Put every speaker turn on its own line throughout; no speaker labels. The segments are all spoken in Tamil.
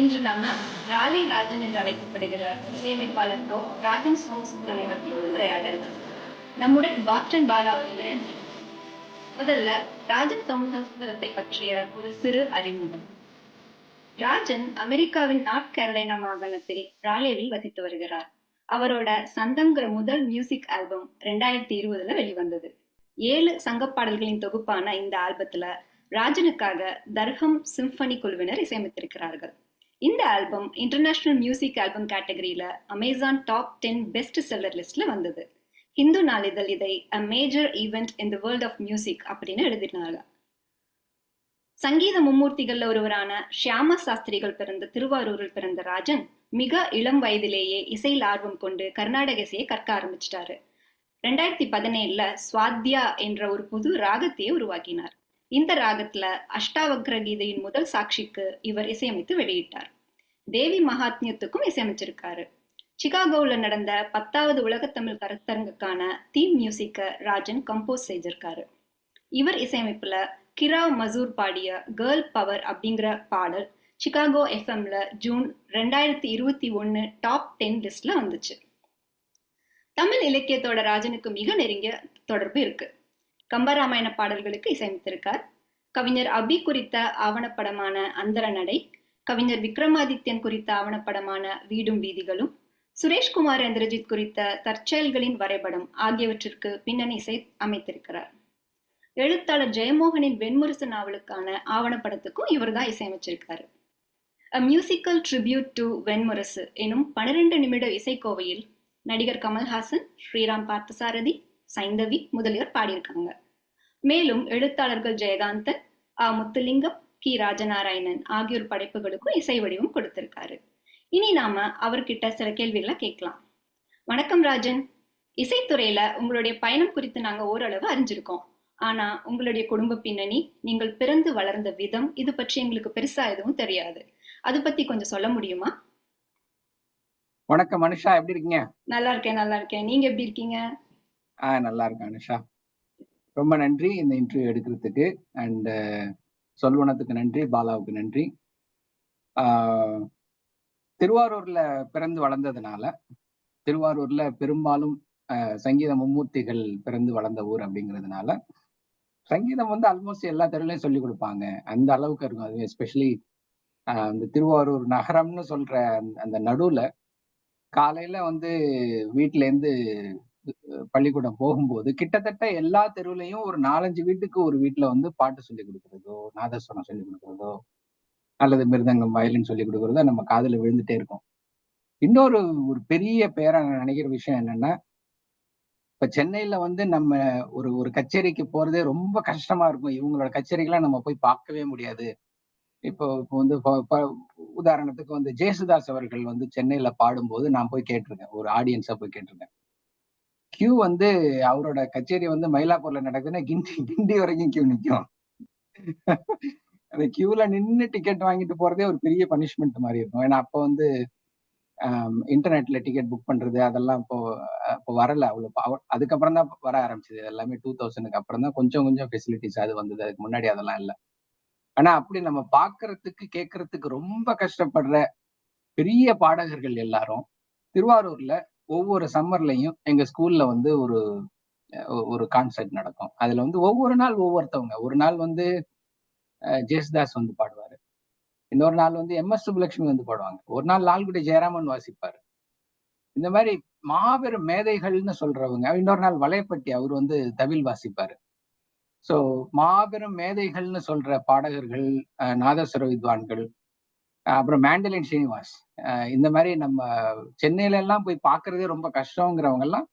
இன்று நம்ம ராலி ராஜன் என்று அழைக்கப்படுகிற சேமிப்பாளர் ராஜன் சாங்ஸ் தலைவர் உரையாடல். நம்முடன் பாஸ்டன் பாலா அவர்கள் முதல்ல ராஜன் சமூகத்தை பற்றிய ஒரு சிறு அறிமுகம். ராஜன் அமெரிக்காவின் நார்த் கேரளைனா மாகாணத்தில் ராலேவில் வசித்து வருகிறார். அவரோட சந்தங்கிற முதல் மியூசிக் ஆல்பம் ரெண்டாயிரத்தி இருபதுல வெளிவந்தது. ஏழு சங்கப் பாடல்களின் தொகுப்பான இந்த ஆல்பத்துல ராஜனுக்காக தர்ஹம் சிம்பனி குழுவினர் இசையமைத்திருக்கிறார்கள். இந்த ஆல்பம் இன்டர்நேஷ்னல் மியூசிக் ஆல்பம் கேட்டகரியில Amazon top ten best seller லிஸ்ட்ல வந்தது. ஹிந்து நாளிதழ் இதை a major event in the world of music அப்படின்னு எழுதினாங்க. சங்கீத மும்மூர்த்திகள்ல ஒருவரான ஷியாம சாஸ்திரிகள் பிறந்த திருவாரூரில் பிறந்த ராஜன் மிக இளம் வயதிலேயே இசையில் ஆர்வம் கொண்டு கர்நாடக இசையை கற்க ஆரம்பிச்சிட்டாரு. ரெண்டாயிரத்தி பதினேழுல சுவாத்யா என்ற ஒரு புது ராகத்தையே உருவாக்கினார். இந்த ராகத்துல அஷ்டாவக்ர கீதையின் முதல் சாட்சிக்கு இவர் இசையமைத்து வெளியிட்டார். தேவி மகாத்மியத்துக்கும் இசையமைச்சிருக்காரு. சிகாகோவில் நடந்த பத்தாவது உலகத்தமிழ் கருத்தரங்குக்கான தீம் மியூசிக்கை ராஜன் கம்போஸ் செஞ்சிருக்காரு இவர் இசையமைப்புல கிரா மசூர் பாடிய கேர்ள் பவர் அப்படிங்கிற பாடல் சிகாகோ எஃப்எம்ல ஜூன் ரெண்டாயிரத்தி இருபத்தி ஒன்று டாப் டென் லிஸ்ட்ல வந்துச்சு. தமிழ் இலக்கியத்தோட ராஜனுக்கு மிக நெருங்கிய தொடர்பு இருக்குது கம்பராமாயண பாடல்களுக்கு இசையமைத்திருக்கார். கவிஞர் அபி குறித்த ஆவணப்படமான அந்தர நடை கவிஞர் விக்ரமாதித்யன் குறித்த ஆவணப்படமான வீடும் வீதிகளும் சுரேஷ்குமார் இந்திரஜித் குறித்த தற்செயல்களின் வரைபடம் ஆகியவற்றிற்கு பின்னணி இசை அமைத்திருக்கிறார். எழுத்தாளர் ஜெயமோகனின் வெண்முரசு நாவலுக்கான ஆவணப்படத்துக்கும் இவர் தான் இசையமைச்சிருக்காரு. A musical tribute to Venmurasu எனும் பனிரெண்டு நிமிட இசைக்கோவையில் நடிகர் கமல்ஹாசன் ஸ்ரீராம் பார்த்தசாரதி சைந்தவி முதலியோர் பாடியிருக்காங்க. மேலும் எழுத்தாளர்கள் ஜெயகாந்தன் ஆ. முத்துலிங்கம் கி. ராஜநாராயணன் ஆகியோர் படைப்புகளுக்கும் இசை வடிவம் கொடுத்திருக்காரு. இனி நாம அவர்கிட்ட சில கேள்விகளை கேட்கலாம். வணக்கம் ராஜன். இசைத்துறையில உங்களுடைய பயணம் குறித்து நாங்க ஓரளவு அறிஞ்சிருக்கோம். ஆனா உங்களுடைய குடும்ப பின்னணி நீங்கள் பிறந்து வளர்ந்த விதம் இது பற்றி எங்களுக்கு பெருசா எதுவும் தெரியாது. அது பத்தி கொஞ்சம் சொல்ல முடியுமா?
வணக்கம் அனுஷா எப்படி இருக்கீங்க?
நல்லா இருக்கேன் நல்லா இருக்கேன். நீங்க எப்படி இருக்கீங்க?
ஆ நல்லா இருக்கேன் அனுஷா ரொம்ப நன்றி இந்த இன்டர்வியூ எடுக்கிறதுக்கு. அண்ட் சொல்வனத்துக்கு நன்றி பாலாவுக்கு நன்றி. ஆஹ், திருவாரூர்ல பிறந்து வளர்ந்ததுனால திருவாரூர்ல பெரும்பாலும் சங்கீத மும்மூர்த்திகள் பிறந்து வளர்ந்த ஊர் அப்படிங்கிறதுனால சங்கீதம் வந்து ஆல்மோஸ்ட் எல்லா தெருவுலையும் சொல்லி கொடுப்பாங்க. அந்த அளவுக்கு இருக்கும். அது எஸ்பெஷலி அந்த திருவாரூர் நகரம்னு சொல்ற அந்த- அந்த நடுவுல காலையில வந்து வீட்டுல இருந்து பள்ளிக்கூடம் போகும்போது கிட்டத்தட்ட எல்லா தெருவுலையும் ஒரு நாலஞ்சு வீட்டுக்கு ஒரு வீட்டுல வந்து பாட்டு சொல்லி கொடுக்கறதோ நாதஸ்வரம் சொல்லி கொடுக்கறதோ அல்லது மிருதங்கம் வயலின் சொல்லி கொடுக்கறதோ நம்ம காதில் விழுந்துட்டே இருக்கும். இன்னொரு ஒரு பெரிய பேரா நான் நினைக்கிற விஷயம் என்னன்னா இப்ப சென்னையில வந்து நம்ம ஒரு ஒரு கச்சேரிக்கு போறதே ரொம்ப கஷ்டமா இருக்கும். இவங்களோட கச்சேரிக்கெல்லாம் நம்ம போய் பார்க்கவே முடியாது. இப்போ இப்போ வந்து உதாரணத்துக்கு வந்து ஜேசுதாஸ் அவர்கள் வந்து சென்னையில பாடும்போது நான் போய் கேட்டிருக்கேன். ஒரு ஆடியன்ஸா போய் கேட்டிருக்கேன். கியூ வந்து அவரோட கச்சேரி வந்து மயிலாப்பூர்ல நடக்குதுன்னா கிண்டி கிண்டி வரைக்கும் கியூ நிக்கும். அந்த கியூல நின்னு டிக்கெட் வாங்கிட்டு போறதே ஒரு பெரிய பனிஷ்மெண்ட் மாதிரி இருக்கும். ஏன்னா அப்போ வந்து இன்டர்நெட்ல டிக்கெட் புக் பண்றது அதெல்லாம் இப்போ இப்போ வரல அவ்வளோ. அதுக்கப்புறம் தான் வர ஆரம்பிச்சது. எல்லாமே டூ தௌசண்ட்க்கு அப்புறம் தான் கொஞ்சம் கொஞ்சம் ஃபெசிலிட்டிஸ் அது வந்தது. அதுக்கு முன்னாடி அதெல்லாம் இல்லை. ஆனா அப்படி நம்ம பாக்குறதுக்கு கேட்கறதுக்கு ரொம்ப கஷ்டப்படுற பெரிய பாடகர்கள் எல்லாரும் திருவாரூர்ல ஒவ்வொரு சம்மர்லையும் எங்க ஸ்கூல்ல வந்து ஒரு ஒரு கான்சர்ட் நடக்கும். அதுல வந்து ஒவ்வொரு நாள் ஒவ்வொருத்தவங்க. ஒரு நாள் வந்து ஜெயசுதாஸ் வந்து பாடுவாரு. இன்னொரு நாள் வந்து எம் எஸ் சுப்புலட்சுமி வந்து பாடுவாங்க. ஒரு நாள் லால்குடி ஜெயராமன் வாசிப்பாரு. இந்த மாதிரி மாபெரும் மேதைகள்னு சொல்றவங்க இன்னொரு நாள் வளையப்பட்டி அவர் வந்து தவில் வாசிப்பாரு. ஸோ மாபெரும் மேதைகள்னு சொல்ற பாடகர்கள் நாதஸ்வர வித்வான்கள் அப்புறம் மேண்டலின் ஸ்ரீனிவாஸ் இந்த மாதிரி நம்ம சென்னையில எல்லாம் போய் பார்க்கறதே ரொம்ப கஷ்டங்கிறவங்க எல்லாம்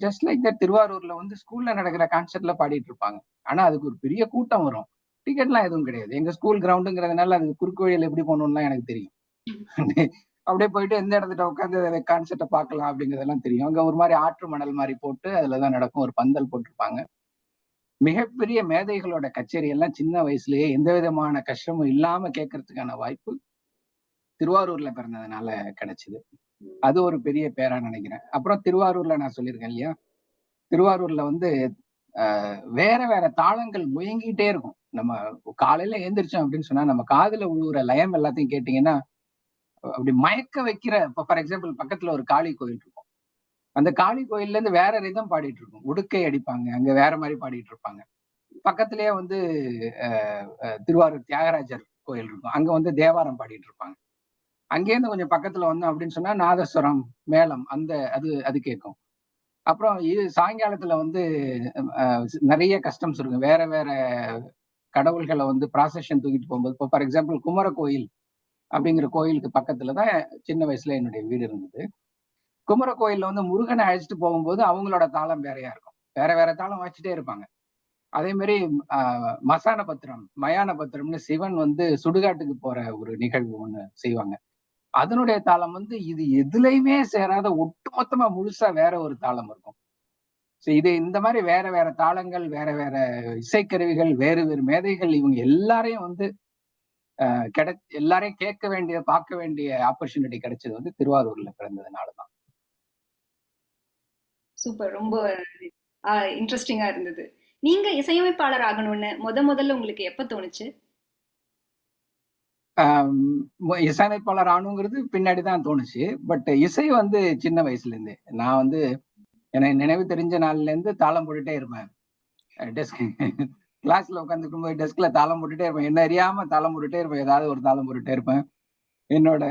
ஜஸ்ட் லைக் தட் திருவாரூர்ல வந்து ஸ்கூல்ல நடக்கிற கான்சர்ட்ல பாடிட்டு இருப்பாங்க. ஆனா அதுக்கு ஒரு பெரிய கூட்டம் வரும். டிக்கெட்லாம் எதுவும் கிடையாது. எங்க ஸ்கூல் கிரவுண்டுங்கிறதுனால அது குறுக்கு வழியில எப்படி போகணும்லாம் எனக்கு தெரியும். அப்படியே போயிட்டு எந்த இடத்துல உட்காந்து கான்சர்ட்டை பார்க்கலாம் அப்படிங்கிறதெல்லாம் தெரியும். அங்க ஒரு மாதிரி ஆற்று மணல் மாதிரி போட்டு அதுலதான் நடக்கும். ஒரு பந்தல் போட்டிருப்பாங்க. மிகப்பெரிய மேதைகளோட கச்சேரி எல்லாம் சின்ன வயசுலயே எந்த விதமான கஷ்டமும் இல்லாம கேட்கறதுக்கான வாய்ப்பு திருவாரூர்ல பிறந்ததுனால கிடைச்சது. அது ஒரு பெரிய பேரா நினைக்கிறேன். அப்புறம் திருவாரூர்ல நான் சொல்லியிருக்கேன் இல்லையா? திருவாரூர்ல வந்து ஆஹ் வேற வேற தாளங்கள் முயங்கிட்டே இருக்கும். நம்ம காலையில எந்திரிச்சோம் அப்படின்னு சொன்னா நம்ம காதுல உழுவுற லயம் எல்லாத்தையும் கேட்டீங்கன்னா அப்படி மயக்க வைக்கிற இப்போ ஃபார் எக்ஸாம்பிள் பக்கத்துல ஒரு காளி கோயில் இருக்கும். அந்த காளி கோயில்ல இருந்து வேற ரிதம் பாடிட்டு இருக்கும். உடுக்கை அடிப்பாங்க. அங்க வேற மாதிரி பாடிட்டு இருப்பாங்க. பக்கத்திலேயே வந்து அஹ், திருவாரூர் தியாகராஜர் கோயில் இருக்கும். அங்க வந்து தேவாரம் பாடிட்டு இருப்பாங்க. அங்கேருந்து கொஞ்சம் பக்கத்துல வந்தோம் அப்படின்னு சொன்னா நாதஸ்வரம் மேளம் அந்த அது அது கேட்கும் அப்புறம் இது சாயங்காலத்துல வந்து அஹ், நிறைய கஸ்டம்ஸ் இருக்கும். வேற வேற கடவுள்களை வந்து ப்ராசஷன் தூக்கிட்டு போகும்போது இப்போ ஃபார் எக்ஸாம்பிள் குமர கோயில் அப்படிங்கிற கோயிலுக்கு பக்கத்துல தான் சின்ன வயசுல என்னுடைய வீடு இருந்தது. குமர கோயில்ல வந்து முருகனை அழைச்சிட்டு போகும்போது அவங்களோட தாளம் வேறையா இருக்கும். வேற வேற தாளம் வச்சுட்டே இருப்பாங்க. அதே மாதிரி ஆஹ், மசான பத்திரம் மயான பத்திரம்னு சிவன் வந்து சுடுகாட்டுக்கு போற ஒரு நிகழ்வு ஒண்ணு செய்வாங்க. அதனுடைய தாளம் வந்து இது எதுலையுமே சேராத ஒட்டுமொத்தமா முழுசா வேற ஒரு தாளம் இருக்கும். ஸோ இது இந்த மாதிரி வேற வேற தாளங்கள் வேற வேற இசைக்கருவிகள் வேறு வேறு மேதைகள் இவங்க எல்லாரையும் வந்து ஆஹ், கிடை எல்லாரையும் கேட்க வேண்டிய பார்க்க வேண்டிய ஆப்பர்ச்சுனிட்டி கிடைச்சது வந்து திருவாரூர்ல பிறந்ததுனால தான்
சூப்பர். ரொம்ப இன்ட்ரெஸ்டிங்கா இருந்தது. நீங்க இசையமைப்பாளர் ஆகணும்னு முத முதல்ல உங்களுக்கு எப்ப தோணுச்சு?
இசையமைப்பாளர் ஆகணுங்கிறது பின்னாடி தான் தோணுச்சு. பட் இசை வந்து சின்ன வயசுல இருந்து நான் வந்து எனக்கு நினைவு தெரிஞ்ச நாள்ல இருந்து தாளம் போட்டுட்டே இருப்பேன். டெஸ்க் கிளாஸ்ல உட்காந்துக்கும் போது டெஸ்க்ல தாளம் போட்டுட்டே இருப்பேன். என்ன அறியாம தாளம் போட்டுட்டே இருப்பேன். ஏதாவது ஒரு தாளம் போட்டுட்டே இருப்பேன். என்னோட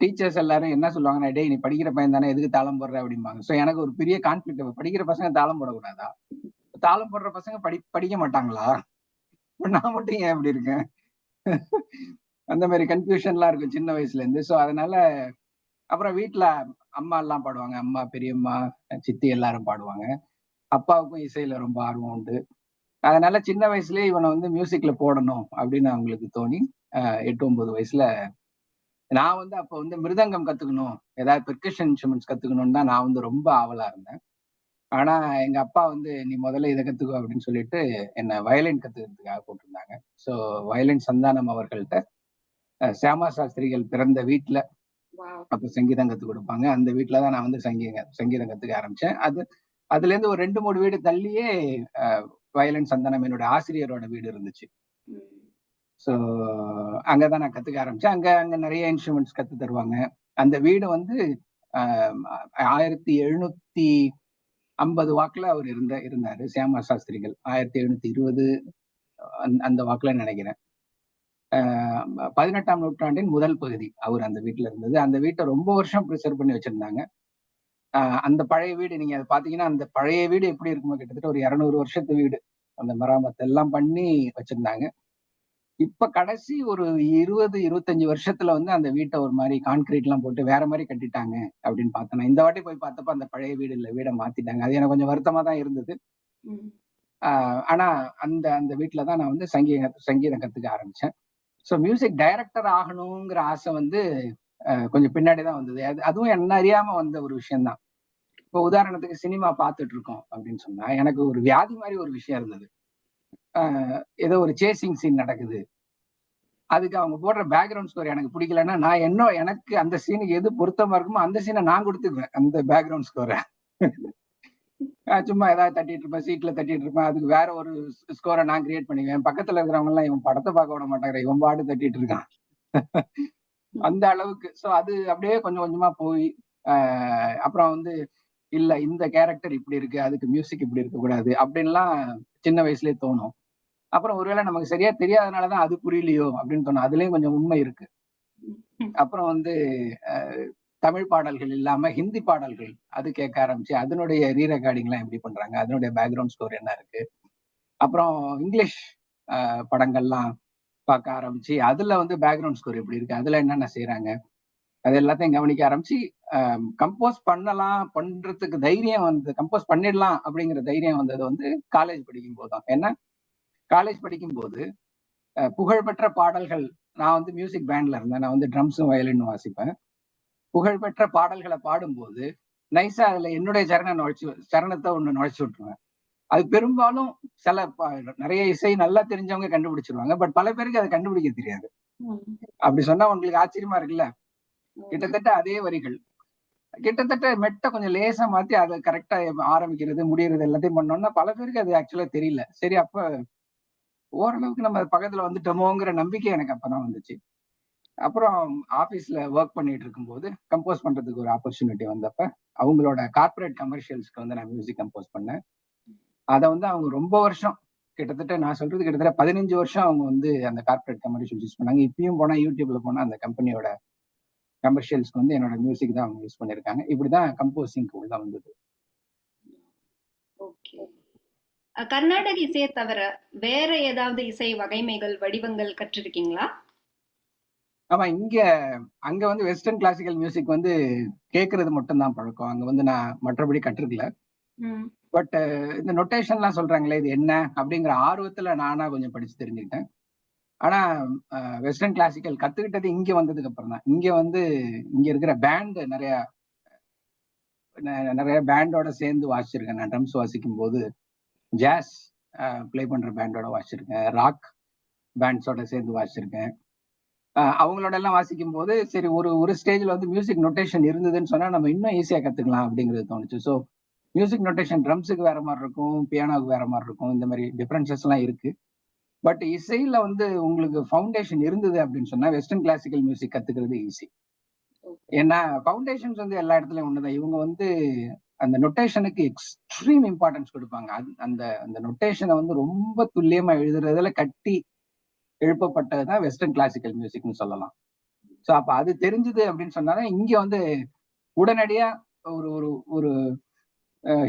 டீச்சர்ஸ் எல்லாரும் என்ன சொல்லுவாங்கன்னா டேய் நீ படிக்கிற பையன் தானே எதுக்கு தாளம் போடுற? அப்படிம்பாங்க. ஸோ எனக்கு ஒரு பெரிய கான்ஃபிளிக் படிக்கிற பசங்க தாளம் போடக்கூடாதா? தாளம் போடுற பசங்க படி படிக்க மாட்டாங்களா? நான் மட்டும் ஏன் இப்படி இருக்கேன்? அந்த மாதிரி கன்ஃபியூஷன்லாம் இருக்கும் சின்ன வயசுல இருந்து. ஸோ அதனால அப்புறம் வீட்டில் அம்மா எல்லாம் பாடுவாங்க. அம்மா பெரியம்மா சித்தி எல்லாரும் பாடுவாங்க. அப்பாவுக்கும் இசையில ரொம்ப ஆர்வம் உண்டு. அதனால சின்ன வயசுலயே இவனை வந்து மியூசிக்ல போடணும் அப்படின்னு அவங்களுக்கு தோணி எட்டு ஒன்பது வயசுல நான் வந்து அப்போ வந்து மிருதங்கம் கத்துக்கணும் ஏதாவது பெர்கஷன் இன்ஸ்ட்ருமெண்ட்ஸ் கத்துக்கணும்னு தான் நான் வந்து ரொம்ப ஆவலா இருந்தேன். ஆனா எங்க அப்பா வந்து நீ முதல்ல இதை கத்துக்கோ அப்படின்னு சொல்லிட்டு என்ன வயலின் கத்துக்கிறதுக்காக போட்டிருந்தாங்க ஸோ வயலின் சந்தானம் அவர்கள்ட்ட சியாமா சாஸ்திரிகள் பிறந்த வீட்டுல அப்போ சங்கீதம் கற்றுக் கொடுப்பாங்க. அந்த வீட்டில் தான் நான் வந்து சங்கீத சங்கீதம் கற்றுக்க ஆரம்பித்தேன் அது அதுலேருந்து ஒரு ரெண்டு மூணு வீடு தள்ளியே வயலின் சந்தனம் என்னோட ஆசிரியரோட வீடு இருந்துச்சு. ஸோ அங்கே தான் நான் கற்றுக்க ஆரம்பித்தேன் அங்கே அங்கே நிறைய இன்ஸ்ட்ருமெண்ட்ஸ் கற்று தருவாங்க. அந்த வீடு வந்து ஆஹ், ஆயிரத்தி எழுநூத்தி ஐம்பது வாக்கில் அவர் இருந்த இருந்தார் சியாமா சாஸ்திரிகள். ஆயிரத்தி எழுநூத்தி இருபது அந்த- அந்த வாக்கில் நினைக்கிறேன். ஆஹ் பதினெட்டாம் நூற்றாண்டின் முதல் பகுதி அவர் அந்த வீட்டில் இருந்தது. அந்த வீட்டை ரொம்ப வருஷம் ப்ரிசர்வ் பண்ணி வச்சிருந்தாங்க. அந்த பழைய வீடு நீங்க அதை பார்த்தீங்கன்னா அந்த பழைய வீடு எப்படி இருக்குமோ கிட்டத்தட்ட ஒரு இரநூறு வருஷத்து வீடு. அந்த மராமத்து எல்லாம் பண்ணி வச்சிருந்தாங்க. இப்ப கடைசி ஒரு இருபது இருபத்தஞ்சு வருஷத்துல வந்து அந்த வீட்டை ஒரு மாதிரி கான்கிரீட் எல்லாம் போட்டு வேற மாதிரி கட்டிட்டாங்க அப்படின்னு பார்த்தேன். இந்த வாட்டி போய் பார்த்தப்ப அந்த பழைய வீடு இல்ல வீடை மாத்திட்டாங்க. அது எனக்கு கொஞ்சம் வருத்தமா தான் இருந்தது. ஆனா அந்த அந்த வீட்டுல தான் நான் வந்து சங்கீத சங்கீதம் கத்துக்க ஆரம்பிச்சேன். ஸோ மியூசிக் டைரக்டர் ஆகணுங்கிற ஆசை வந்து கொஞ்சம் பின்னாடி தான் வந்தது. அது அதுவும் என்ன அறியாம வந்த ஒரு விஷயம்தான் இப்போ உதாரணத்துக்கு சினிமா பார்த்துட்டு இருக்கோம் அப்படின்னு சொன்னா எனக்கு ஒரு வியாதி மாதிரி ஒரு விஷயம் இருந்தது. ஏதோ ஒரு சேசிங் சீன் நடக்குது. அதுக்கு அவங்க போடுற பேக்ரவுண்ட் ஸ்கோர் எனக்கு பிடிக்கலன்னா நான் என்ன எனக்கு அந்த சீனுக்கு எது பொருத்தமா இருக்குமோ அந்த சீனை நான் கொடுத்துக்குவேன் அந்த பேக்ரவுண்ட் ஸ்கோரை சும்மா ஏதாவது தட்டிட்டு இருப்பேன் சீட்ல தட்டிட்டு இருப்பேன் அதுக்கு வேற ஒரு ஸ்கோரை நான் கிரியேட் பண்ணிக்குவேன். பக்கத்துல இருக்கிறவங்க எல்லாம் இவன் படத்தை பார்க்க விட மாட்டாங்க இவன் பாடு தட்டிட்டு இருக்கான். அந்த அளவுக்கு. ஸோ அது அப்படியே கொஞ்சம் கொஞ்சமா போய் அப்புறம் வந்து இல்ல இந்த கேரக்டர் இப்படி இருக்கு அதுக்கு மியூசிக் இப்படி இருக்க கூடாது அப்படின்லாம் சின்ன வயசுலயே தோணும். அப்புறம் ஒருவேளை நமக்கு சரியா தெரியாதனாலதான் அது புரியலையோ அப்படின்னு தோணும் அதுலயும் கொஞ்சம் உண்மை இருக்கு. அப்புறம் வந்து தமிழ் பாடல்கள் இல்லாம ஹிந்தி பாடல்கள் அது கேட்க ஆரம்பிச்சு அதனுடைய ரீ ரெக்கார்டிங் எல்லாம் எப்படி பண்றாங்க அதனுடைய பேக்ரவுண்ட் ஸ்கோர் என்ன இருக்கு? அப்புறம் இங்கிலீஷ் படங்கள்லாம் பார்க்க ஆரம்பிச்சு அதுல வந்து பேக்ரவுண்ட் ஸ்கோர் எப்படி இருக்கு அதுல என்னென்ன செய்யறாங்க அது எல்லாத்தையும் கவனிக்க ஆரம்பிச்சு கம்போஸ் பண்ணலாம் பண்றதுக்கு தைரியம் வந்து கம்போஸ் பண்ணிடலாம் அப்படிங்கிற தைரியம் வந்தது வந்து காலேஜ் படிக்கும் போது தான் ஏன்னா காலேஜ் படிக்கும்போது புகழ்பெற்ற பாடல்கள் நான் வந்து மியூசிக் பேண்ட்ல இருந்தேன். நான் வந்து ட்ரம்ஸும் வயலின் வாசிப்பேன். புகழ்பெற்ற பாடல்களை பாடும்போது நைஸா அதுல என்னுடைய சரண நுழைச்சு சரணத்தை ஒண்ணு நுழைச்சு விட்டுருவேன். அது பெரும்பாலும் சில நிறைய இசை நல்லா தெரிஞ்சவங்க கண்டுபிடிச்சிருவாங்க. பட் பல பேருக்கு அதை கண்டுபிடிக்க தெரியாது. அப்படி சொன்னா உங்களுக்கு ஆச்சரியமா இருக்குல்ல? கிட்டத்தட்ட அதே வரிகள். கிட்டத்தட்ட மெட்டை கொஞ்சம் லேசா மாத்தி அதை கரெக்டா ஆரம்பிக்கிறது முடியறது எல்லாத்தையும் பண்ணோம்னா பல பேருக்கு அது ஆக்சுவலா தெரியல. சரி அப்ப ஓரளவுக்கு நம்ம பக்கத்துல வந்துட்டோமோங்கிற நம்பிக்கை எனக்கு அப்பதான் வந்துச்சு. அப்புறம் ஆபீஸ்ல ஒர்க் பண்ணிட்டு இருக்கும்போது கம்போஸ் பண்றதுக்கு ஒரு ஆப்பர்ச்சுனிட்டி வந்தப்ப அவங்களோட கார்ப்பரேட் கமர்ஷியல்ஸ்க்கு வந்து நான் மியூசிக் கம்போஸ் பண்ணேன். அதை வந்து அவங்க ரொம்ப வருஷம் கிட்டத்தட்ட நான் சொல்றது கிட்டத்தட்ட பதினஞ்சு வருஷம் அவங்க வந்து அந்த கார்ப்பரேட் கமர்ஷியல் யூஸ் பண்ணாங்க. இப்பயும் போனா யூடியூப்ல போனா அந்த கம்பெனியோட கமர்ஷியல்ஸ்க்கு வந்து என்னோட மியூசிக் தான் அவங்க யூஸ் பண்ணியிருக்காங்க. இப்படிதான் கம்போசிங்க்கு உள்ள வந்தது.
ஓகே கர்நாடக இசையை தவிர வேற ஏதாவது இசை வகைமைகள் வடிவங்கள் கற்றிருக்கீங்களா?
ஆமா இங்க அங்க வந்து வெஸ்டர்ன் கிளாசிக்கல் மியூசிக் வந்து கேட்கறது மட்டும்தான் பழக்கம். அங்க வந்து நான் மற்றபடி கற்றுக்கல. பட் இந்த நொட்டேஷன்லாம் சொல்றாங்களே இது என்ன அப்படிங்கிற ஆர்வத்துல நானா கொஞ்சம் படிச்சு தெரிஞ்சுக்கிட்டேன். ஆனா வெஸ்டர்ன் கிளாசிக்கல் கத்துக்கிட்டது இங்க வந்ததுக்கு அப்புறம் தான். இங்க வந்து இங்க இருக்கிற பேண்ட் நிறைய நிறைய பேண்டோட சேர்ந்து வாசிச்சிருக்கேன் நான். ட்ரம்ஸ் வாசிக்கும் போது ஜாஸ் ப்ளே பண்ற பேண்டோட வாசிச்சிருக்கேன். ராக் பேண்ட்ஸோட சேர்ந்து வாசிச்சிருக்கேன். அவங்களோட எல்லாம் வாசிக்கும் போது சரி ஒரு ஒரு ஸ்டேஜ்ல வந்து மியூசிக் நொட்டேஷன் இருந்ததுன்னு சொன்னா நம்ம இன்னும் ஈஸியா கத்துக்கலாம் அப்படிங்கிறது தோணுச்சு. ஸோ மியூசிக் நொட்டேஷன் ட்ரம்ஸுக்கு வேற மாதிரி இருக்கும் பியானோவுக்கு வேற மாதிரி இருக்கும் இந்த மாதிரி டிஃபரன்சஸ் எல்லாம் இருக்கு. பட் இசையில வந்து உங்களுக்கு ஃபவுண்டேஷன் இருந்தது அப்படின்னு சொன்னா வெஸ்டர்ன் கிளாசிக்கல் மியூசிக் கத்துக்கிறது ஈஸி ஏன்னா ஃபவுண்டேஷன்ஸ் வந்து எல்லா இடத்துலயும் ஒண்ணுதான். இவங்க வந்து அந்த நொட்டேஷனுக்கு எக்ஸ்ட்ரீம் இம்பார்ட்டன்ஸ் கொடுப்பாங்க. அது அந்த அந்த நொட்டேஷனை வந்து ரொம்ப துல்லியமா எழுதுறதுல கட்டி எழுப்பப்பட்டது தான் வெஸ்டர்ன் கிளாசிக்கல் மியூசிக்னு சொல்லலாம். ஸோ அப்போ அது தெரிஞ்சுது அப்படின்னு சொன்னாலே இங்கே வந்து உடனடியா ஒரு ஒரு ஒரு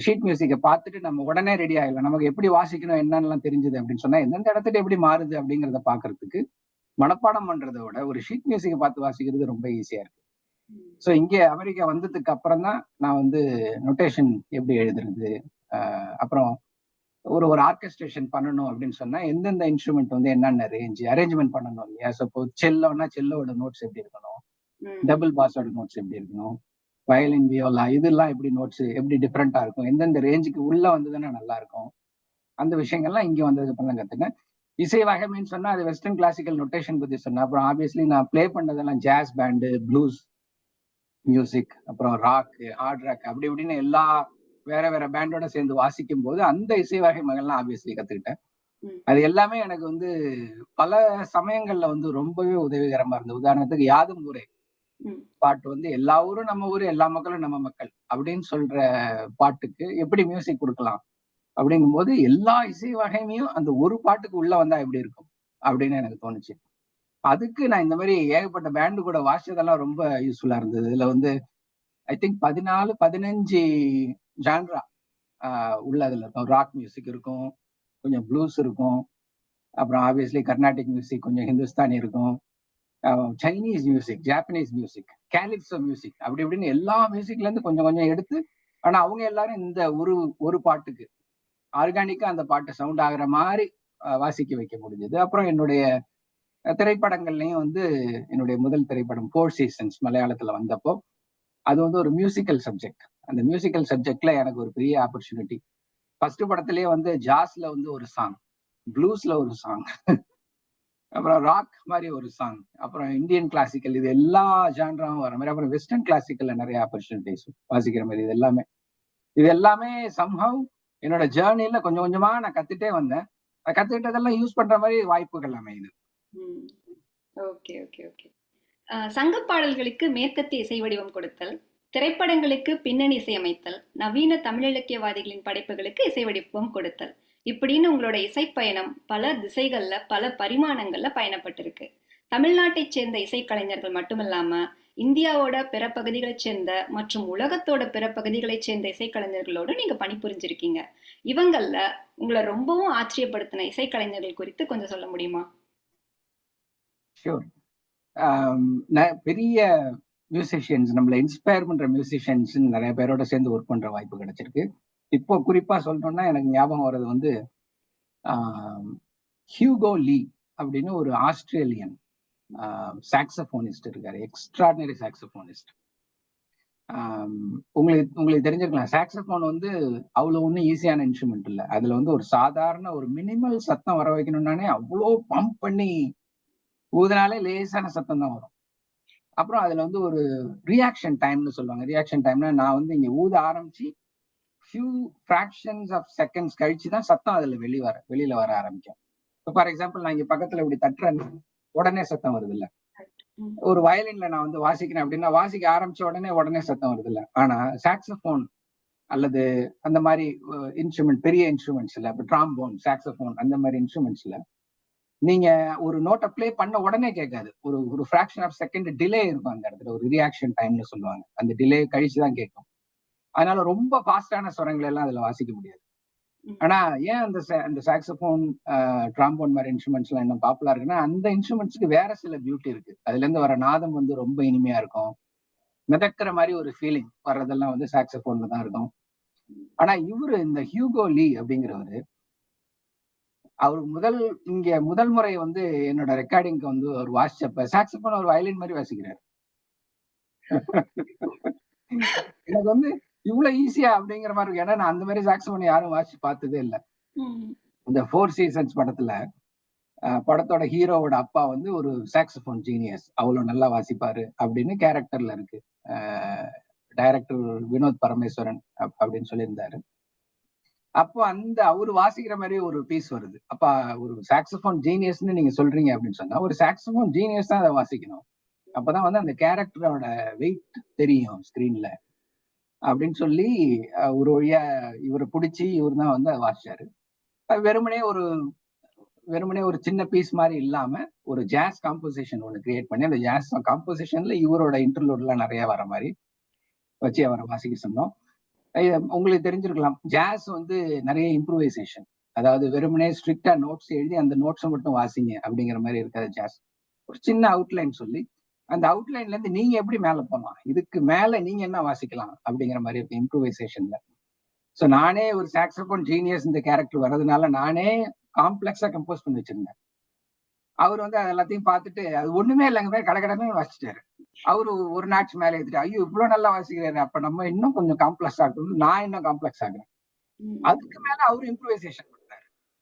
ஷீட் மியூசிக்கை பார்த்துட்டு நம்ம உடனே ரெடி ஆகிடலாம் நமக்கு எப்படி வாசிக்கணும் என்னென்னலாம் தெரிஞ்சுது அப்படின்னு சொன்னா எந்தெந்த இடத்துல எப்படி மாறுது அப்படிங்கிறத பாக்குறதுக்கு மனப்பாடம் பண்றதை விட ஒரு ஷீட் மியூசிக்கை பார்த்து வாசிக்கிறது ரொம்ப ஈஸியா இருக்கு. ஸோ இங்கே அமெரிக்கா வந்ததுக்கு அப்புறம் தான் நான் வந்து நொட்டேஷன் எப்படி எழுதுறது அப்புறம் ஒரு ஒரு ஆர்கெஸ்ட்ரேஷன் பண்ணணும் அப்படின்னு சொன்னா எந்தெந்த இன்ஸ்ட்ருமெண்ட் வந்து என்னென்ன ரேஞ்ச் அரேஞ்ச்மெண்ட் பண்ணணும் இல்லையா? சப்போஸ் செல்லோன்னா செல்லோட நோட்ஸ் எப்படி இருக்கணும்? டபுள் பாஸோட நோட்ஸ் எப்படி இருக்கணும்? வயலின் வியோலா இதெல்லாம் எப்படி நோட்ஸ் எப்படி டிஃப்ரெண்டா இருக்கும்? எந்தெந்த ரேஞ்சுக்கு உள்ள வந்ததுன்னா நல்லா இருக்கும். அந்த விஷயங்கள்லாம் இங்க வந்ததுக்கு அப்புறம் தான் கத்துக்கேன் இசை வகைமைன்னு சொன்னா அது வெஸ்டர்ன் கிளாசிக்கல் நொட்டேஷன் பத்தி சொன்னேன் அப்புறம் ஆப்வியஸ்லி நான் ப்ளே பண்ணதெல்லாம் ஜாஸ் பேண்டு ப்ளூஸ் மியூசிக் அப்புறம் ராக் ஹார்ட் ராக் அப்படி இப்படின்னு எல்லா வேற வேற பேண்டோட சேர்ந்து வாசிக்கும் போது அந்த இசை வகைமைகள்லாம் ஆப்வியஸ்லி கத்துக்கிட்டேன். அது எல்லாமே எனக்கு வந்து பல சமயங்கள்ல வந்து ரொம்பவே உதவிகரமா இருந்தது. உதாரணத்துக்கு யாதும் ஊரே பாட்டு வந்து எல்லா ஊரும் நம்ம ஊரு எல்லா மக்களும் நம்ம மக்கள் அப்படின்னு சொல்ற பாட்டுக்கு எப்படி மியூசிக் கொடுக்கலாம் அப்படிங்கும்போது எல்லா இசை வகைமையும் அந்த ஒரு பாட்டுக்கு உள்ள வந்தா எப்படி இருக்கும் அப்படின்னு எனக்கு தோணுச்சு. அதுக்கு நான் இந்த மாதிரி ஏகப்பட்ட பேண்டு கூட வாசிச்சதெல்லாம் ரொம்ப யூஸ்ஃபுல்லா இருந்தது. இதுல வந்து ஐ திங்க் பதினாலு பதினஞ்சு ஜான்ரா உள்ள அதுல இருக்கும் ராக் மியூசிக் இருக்கும் கொஞ்சம் ப்ளூஸ் இருக்கும். அப்புறம் ஆப்வியஸ்லி கர்நாடிக் மியூசிக் கொஞ்சம் ஹிந்துஸ்தானி இருக்கும். Chinese music Japanese music calypso music அப்படி இப்படின்னு எல்லா மியூசிக்ல இருந்து கொஞ்சம் கொஞ்சம் எடுத்து ஆனா அவங்க எல்லாரும் இந்த ஒரு ஒரு பாட்டுக்கு ஆர்கானிக்கா அந்த பாட்டு சவுண்ட் ஆகுற மாதிரி வாசிக்க வைக்க முடிஞ்சது. அப்புறம் என்னுடைய திரைப்படங்கள்லயும் வந்து என்னுடைய முதல் திரைப்படம் ஃபோர் சீசன்ஸ் மலையாளத்துல வந்தப்போ அது வந்து ஒரு மியூசிக்கல் சப்ஜெக்ட் அந்த மியூசிக்கல் சப்ஜெக்ட்ல எனக்கு ஒரு பெரிய ஆப்பர்ச்சுனிட்டி ஃபர்ஸ்ட் படத்துலயே வந்து ஜாஸ்ல வந்து ஒரு சாங் ப்ளூஸ்ல ஒரு சாங் அப்புறம் ராக் மாதிரி ஒரு சாங் அப்புறம் இந்தியன் கிளாசிக்கல் இது எல்லா ஜான்ராவும் வர மாதிரி. அப்புறம் வெஸ்டர்ன் கிளாசிக்கல்ல நிறைய ஆப்பர்ச்சுனிட்டிஸ் வாசிக்கிற மாதிரி இது எல்லாமே. இது எல்லாமே சம்ஹவ் என்னோட ஜேர்னில கொஞ்சம் கொஞ்சமா நான் கத்துட்டே வந்தேன். கத்துக்கிட்டதெல்லாம் யூஸ் பண்ற மாதிரி வாய்ப்புகள் அமையுது.
Okay okay okay. சங்க பாடல்களுக்கு மேற்கத்திய இசை வடிவம் கொடுத்தல் திரைப்படங்களுக்கு பின்னணி இசையமைத்தல் நவீன தமிழிலக்கியவாதிகளின் படைப்புகளுக்கு இசை வடிவம் கொடுத்தல். இப்படின்னு உங்களோட இசைப்பயணம் பல திசைகள்ல பல பரிமாணங்கள்ல பயணப்பட்டிருக்கு. தமிழ்நாட்டை சேர்ந்த இசைக்கலைஞர்கள் மட்டுமில்லாம இந்தியாவோட பிற பகுதிகளைச் சேர்ந்த மற்றும் உலகத்தோட பிற பகுதிகளைச் சேர்ந்த இசைக்கலைஞர்களோடு நீங்க பணிபுரிஞ்சிருக்கீங்க. இவங்கள்ல உங்களை ரொம்பவும் ஆச்சரியப்படுத்தின இசைக்கலைஞர்கள் குறித்து கொஞ்சம் சொல்ல முடியுமா?
ஷூர் um, பெரிய மியூசிஷியன்ஸ் நம்மளை இன்ஸ்பயர் பண்ற மியூசிஷியன்ஸ் நிறைய பேரோட சேர்ந்து ஒர்க் பண்ற வாய்ப்பு கிடைச்சிருக்கு. இப்போ குறிப்பா சொல்லணும்னா எனக்கு ஞாபகம் வர்றது வந்து ஹியூகோ லீ அப்படின்னு ஒரு ஆஸ்திரேலியன் சாக்சபோனிஸ்ட் இருக்காரு எக்ஸ்ட்ராடினரி சாக்சபோனிஸ்ட் உங்களுக்கு உங்களுக்கு தெரிஞ்சிருக்கலாம். சாக்சபோன் வந்து அவ்வளோ ஒன்றும் ஈஸியான இன்ஸ்ட்ருமெண்ட் இல்லை. அதுல வந்து ஒரு சாதாரண ஒரு மினிமல் சத்தம் வர வைக்கணும்னானே அவ்வளோ பம்ப் பண்ணி ஊதுனாலே லேசான சத்தம் தான் வரும். அப்புறம் அதுல வந்து ஒரு ரியாக்ஷன் டைம்னு சொல்லுவாங்க. ரியாக்ஷன் டைம்னா நான் வந்து இங்க ஊத ஆரம்பிச்சு ஃபியூ ஃப்ராக்ஷன்ஸ் ஆஃப் செகண்ட்ஸ் கழிச்சு தான் சத்தம் அதுல வெளியே வர வெளியில வர ஆரம்பிக்கும். இப்போ ஃபார் எக்ஸாம்பிள் நான் இங்க பக்கத்துல இப்படி தட்டுறேன் உடனே சத்தம் வருது இல்ல ஒரு வயலின்ல நான் வந்து வாசிக்கிறேன் அப்படின்னா வாசிக்க ஆரம்பிச்ச உடனே உடனே சத்தம் வருது இல்ல ஆனா சாக்ஸபோன் அல்லது அந்த மாதிரி இன்ஸ்ட்ருமெண்ட் பெரிய இன்ஸ்ட்ருமெண்ட்ஸ்ல இப்போ ட்ராம்போன் சாக்ஸபோன் அந்த மாதிரி இன்ஸ்ட்ருமெண்ட்ஸ்ல நீங்க ஒரு நோட்டை ப்ளே பண்ண உடனே கேட்காது. ஒரு ஒரு ஃபிராக்ஷன் ஆஃப் செகண்ட் டிலே இருக்கும் அந்த இடத்துல. ஒரு ரியாக்ஷன் டைம்னு சொல்லுவாங்க. அந்த டிலே கழிச்சு தான் கேட்கும். அதனால ரொம்ப ஃபாஸ்டான ஸ்வரங்கள் எல்லாம் அதுல வாசிக்க முடியாது. ஆனா ஏன் அந்த அந்த சாக்ஸபோன் ட்ராம்போன் மாதிரி இன்ஸ்ட்ருமெண்ட்ஸ் எல்லாம் இன்னும் பாப்புலர் இருக்குன்னா அந்த இன்ஸ்ட்ருமெண்ட்ஸ்க்கு வேற சில பியூட்டி இருக்கு. அதுல இருந்து வர நாதம் வந்து ரொம்ப இனிமையா இருக்கும். மிதக்கிற மாதிரி ஒரு ஃபீலிங் வர்றதெல்லாம் வந்து சாக்ஸபோன்ல தான் இருக்கும். ஆனா இவரு இந்த ஹியூகோ லீ அப்படிங்கிறவரு அவர் முதல் இங்க முதல் முறை வந்து என்னோட ரெக்கார்டிங்க்கு வந்து அவர் வாசிச்சப்ப சாக்ஸபோன் ஒரு வயலின் மாதிரி வாசிக்கிறார். எனக்கு வந்து இவ்வளவு ஈஸியா அப்படிங்கிற மாதிரி இருக்கு. ஏன்னா நான் அந்த மாதிரி சாக்ஸபோன் யாரும் வாசிச்சு பார்த்ததே இல்லை. இந்த ஃபோர் சீசன்ஸ் படத்துல படத்தோட ஹீரோவோட அப்பா வந்து ஒரு சாக்ஸபோன் ஜீனியஸ் அவ்வளவு நல்லா வாசிப்பாரு அப்படின்னு கேரக்டர்ல இருக்கு. டைரக்டர் வினோத் பரமேஸ்வரன் அப்- அப்படின்னு சொல்லியிருந்தாரு. அப்போ அந்த அவர் வாசிக்கிற மாதிரி ஒரு பீஸ் வருது. அப்ப ஒரு சாக்ஸபோன் ஜீனியஸ்னு நீங்க சொல்றீங்க அப்படின்னு சொன்னா ஒரு சாக்ஸபோன் ஜீனியஸ் தான் அதை வாசிக்கணும். அப்பதான் வந்து அந்த கேரக்டரோட வெயிட் தெரியும் ஸ்கிரீன்ல அப்படின்னு சொல்லி ஒரு வழியா இவரை பிடிச்சி இவர் தான் வந்து அதை வாசிச்சாரு. வெறுமனே ஒரு வெறுமனே ஒரு சின்ன பீஸ் மாதிரி இல்லாம ஒரு ஜாஸ் காம்போசிஷன் ஒன்று கிரியேட் பண்ணி அந்த ஜாஸ் காம்போசிஷன்ல இவரோட இன்டர்லூட்லாம் நிறைய வர மாதிரி வச்சு அவரை வாசிக்க சொன்னோம். உங்களுக்கு தெரிஞ்சிருக்கலாம். ஜாஸ் வந்து நிறைய இம்ப்ரூவைசேஷன் அதாவது வெறுமனே ஸ்ட்ரிக்டா நோட்ஸ் எழுதி அந்த நோட்ஸை மட்டும் வாசிங்க அப்படிங்கிற மாதிரி இருக்காது ஜாஸ் ஒரு சின்ன அவுட்லைன் சொல்லி அந்த அவுட்லைன்ல இருந்து நீங்க எப்படி மேல போகலாம்? இதுக்கு மேல நீங்க என்ன வாசிக்கலாம்? அப்படிங்கிற மாதிரி இருக்கு இம்ப்ரூவைசேஷன்ல ஸோ நானே ஒரு சாக்ஸபோன் ஜீனியஸ் இந்த கேரக்டர் வர்றதுனால நானே காம்ப்ளெக்ஸா கம்போஸ் பண்ணி வச்சிருந்தேன். அவர் வந்து அது எல்லாத்தையும் பார்த்துட்டு அது ஒண்ணுமே இல்லைங்க மாதிரி கடகடன்னு வாசிச்சிட்டாரு. அவரு ஒரு நாட்ச் மேலே ஏத்துட்டு ஐயோ இவ்வளவு நல்லா வாசிக்கிறாரு அப்ப நம்ம இன்னும் கொஞ்சம் காம்ப்ளெக்ஸ் ஆகணும் நான் இன்னும் காம்ப்ளெக்ஸ் ஆகுறேன். அதுக்கு மேல அவரு இம்ப்ரூவைசேஷன்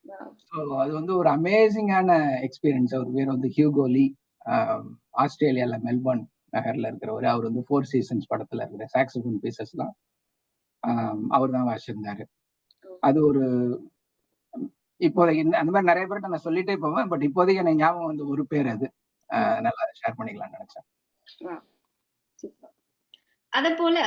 Wow.
ஸோ அது வந்து ஒரு அமேசிங்கான எக்ஸ்பீரியன்ஸ் அவர் பேர் வந்து ஹியூகோலி ஆஸ்திரேலியால மெல்பர்ன் நகர்ல இருக்கிறவர். அவர் வந்து ஃபோர் சீசன்ஸ் படத்துல இருக்கிற சாக்ஸபோன் பீசஸ்லாம் அவர் தான் வாசிச்சிருந்தாரு. அது ஒரு இப்போதைக்கு அந்த மாதிரி நிறைய பேர்கிட்ட நான் சொல்லிட்டே போவேன். பட் இப்போதைக்கு எனக்கு ஞாபகம் வந்து ஒரு பேர் அது. நல்லா ஷேர் பண்ணிக்கலாம்னு நினைச்சேன்.
அதே போல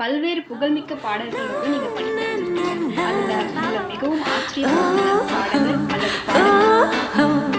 பல்வேறு புகழ்மிக்க பாடல்களோடு நீங்க படித்திருக்கீங்க. அதுல உங்களை மிகவும் ஆச்சரியமான பாடல்கள் அல்லது பாடல்கள்.